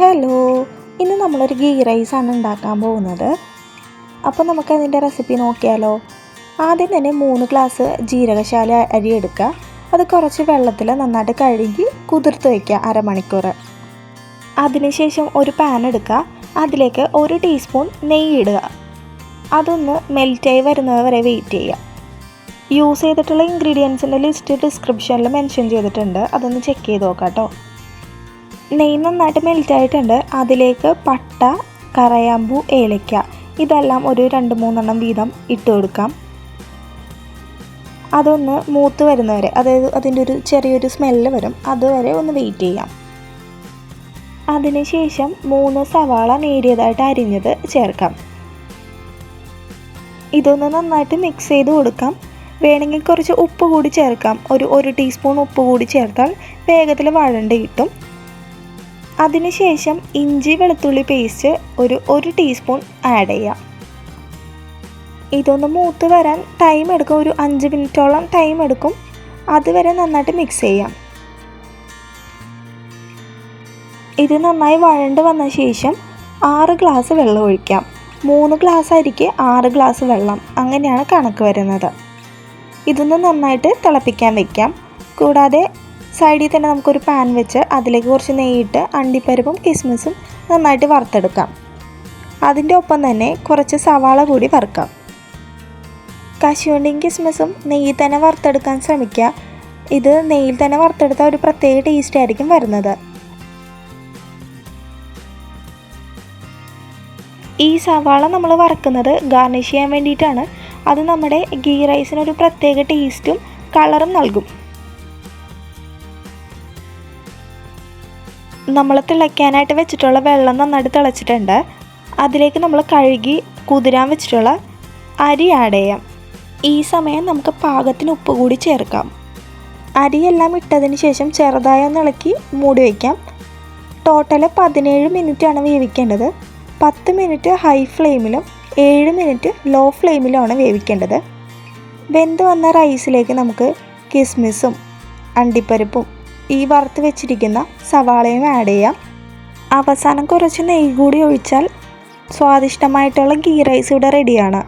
Hello ഇന്ന് നമ്മളൊരു ഗീ റൈസാണ് ഉണ്ടാക്കാൻ പോകുന്നത്. അപ്പോൾ നമുക്ക് അതിന്റെ റെസിപ്പി നോക്കിയാലോ? ആദ്യം തന്നെ മൂന്ന് ഗ്ലാസ് ജീരകശാല അരി എടുക്കുക. അത് കുറച്ച് വെള്ളത്തിൽ നന്നായിട്ട് കഴുകി കുതിർത്ത് വയ്ക്കുക അരമണിക്കൂർ. അതിനുശേഷം ഒരു പാൻ എടുക്കുക. അതിലേക്ക് ഒരു ടീസ്പൂൺ നെയ്യ് ഇടുക. അതൊന്ന് മെൽറ്റായി വരുന്നത് വരെ വെയിറ്റ് ചെയ്യുക. യൂസ് ചെയ്തിട്ടുള്ള ഇൻഗ്രീഡിയൻസിന്റെ ലിസ്റ്റ് ഡിസ്ക്രിപ്ഷനിൽ മെൻഷൻ ചെയ്തിട്ടുണ്ട്. അതൊന്ന് ചെക്ക് ചെയ്ത് നോക്കാം കേട്ടോ. നെയ്യ് നന്നായിട്ട് മെൽറ്റായിട്ടുണ്ട് അതിലേക്ക് പട്ട കറയാമ്പൂ ഏലയ്ക്ക ഇതെല്ലാം ഒരു രണ്ട് മൂന്നെണ്ണം വീതം ഇട്ട് കൊടുക്കാം. അതൊന്ന് മൂത്ത് വരുന്നവരെ അതായത് അതിന്റെ ഒരു ചെറിയൊരു സ്മെല്ല് വരും. അതുവരെ ഒന്ന് വെയിറ്റ് ചെയ്യാം. അതിനുശേഷം മൂന്ന് സവാള നേരിയതായിട്ട് അരിഞ്ഞത് ചേർക്കാം. ഇതൊന്ന് നന്നായിട്ട് മിക്സ് ചെയ്ത് കൊടുക്കാം. വേണമെങ്കിൽ കുറച്ച് ഉപ്പ് കൂടി ചേർക്കാം. ഒരു ഒരു ടീസ്പൂൺ ഉപ്പ് കൂടി ചേർത്താൽ വേഗത്തിൽ വഴണ്ട് കിട്ടും. അതിനുശേഷം ഇഞ്ചി വെളുത്തുള്ളി പേസ്റ്റ് ഒരു ഒരു ടീസ്പൂൺ ആഡ് ചെയ്യാം. ഇതൊന്ന് മൂത്ത് വരാൻ ടൈം എടുക്കും. ഒരു അഞ്ച് മിനിറ്റോളം ടൈം എടുക്കും. അതുവരെ നന്നായിട്ട് മിക്സ് ചെയ്യാം. ഇത് നന്നായി വഴണ്ട് വന്ന ശേഷം ആറ് ഗ്ലാസ് വെള്ളം ഒഴിക്കാം. മൂന്ന് ഗ്ലാസ് അരിക്ക് ആറ് ഗ്ലാസ് വെള്ളം. അങ്ങനെയാണ് കണക്ക് വരുന്നത്. ഇതൊന്ന് നന്നായിട്ട് തിളപ്പിക്കാൻ വെക്കാം. കൂടാതെ സൈഡിൽ തന്നെ നമുക്കൊരു പാൻ വെച്ച് അതിലേക്ക് കുറച്ച് നെയ്യിട്ട് അണ്ടിപ്പരിപ്പും കിസ്മിസും നന്നായിട്ട് വറുത്തെടുക്കാം. അതിന്റെ ഒപ്പം തന്നെ കുറച്ച് സവാള കൂടി വറുക്കാം. കശുവണ്ടിയും കിസ്മിസും നെയ്യിൽ തന്നെ വറുത്തെടുക്കാൻ ശ്രമിക്കുക. ഇത് നെയ്യിൽ തന്നെ വറുത്തെടുത്ത ഒരു പ്രത്യേക ടേസ്റ്റ് ആയിരിക്കും വരുന്നത്. ഈ സവാള നമ്മൾ വറക്കുന്നത് ഗാർണിഷ് ചെയ്യാൻ വേണ്ടിയിട്ടാണ്. അത് നമ്മുടെ ഗീ റൈസിനൊരു പ്രത്യേക ടേസ്റ്റും കളറും നൽകും. നമ്മൾ തിളയ്ക്കാനായിട്ട് വെച്ചിട്ടുള്ള വെള്ളം നന്നായിട്ട് തിളച്ചിട്ടുണ്ട്. അതിലേക്ക് നമ്മൾ കഴുകി കുതിരാൻ വെച്ചിട്ടുള്ള അരി ആഡ് ചെയ്യാം. ഈ സമയം നമുക്ക് പാകത്തിന് ഉപ്പ് കൂടി ചേർക്കാം. അരിയെല്ലാം ഇട്ടതിന് ശേഷം ചെറുതായി ഒന്ന് ഇളക്കി മൂടി വയ്ക്കാം. ടോട്ടൽ പതിനേഴ് മിനിറ്റാണ് വേവിക്കേണ്ടത്. പത്ത് മിനിറ്റ് ഹൈ ഫ്ലെയിമിലും ഏഴ് മിനിറ്റ് ലോ ഫ്ലെയിമിലുമാണ് വേവിക്കേണ്ടത്. വെന്ത് വന്ന റൈസിലേക്ക് നമുക്ക് കിസ്മിസും അണ്ടിപ്പരിപ്പും ഈ വറുത്ത് വെച്ചിരിക്കുന്ന സവാളയും ആഡ് ചെയ്യാം. അവസാനം കുറച്ച് നെയ്യ് കൂടി ഒഴിച്ചാൽ സ്വാദിഷ്ടമായിട്ടുള്ള ഗീ റൈസ് ഇവിടെ റെഡിയാണ്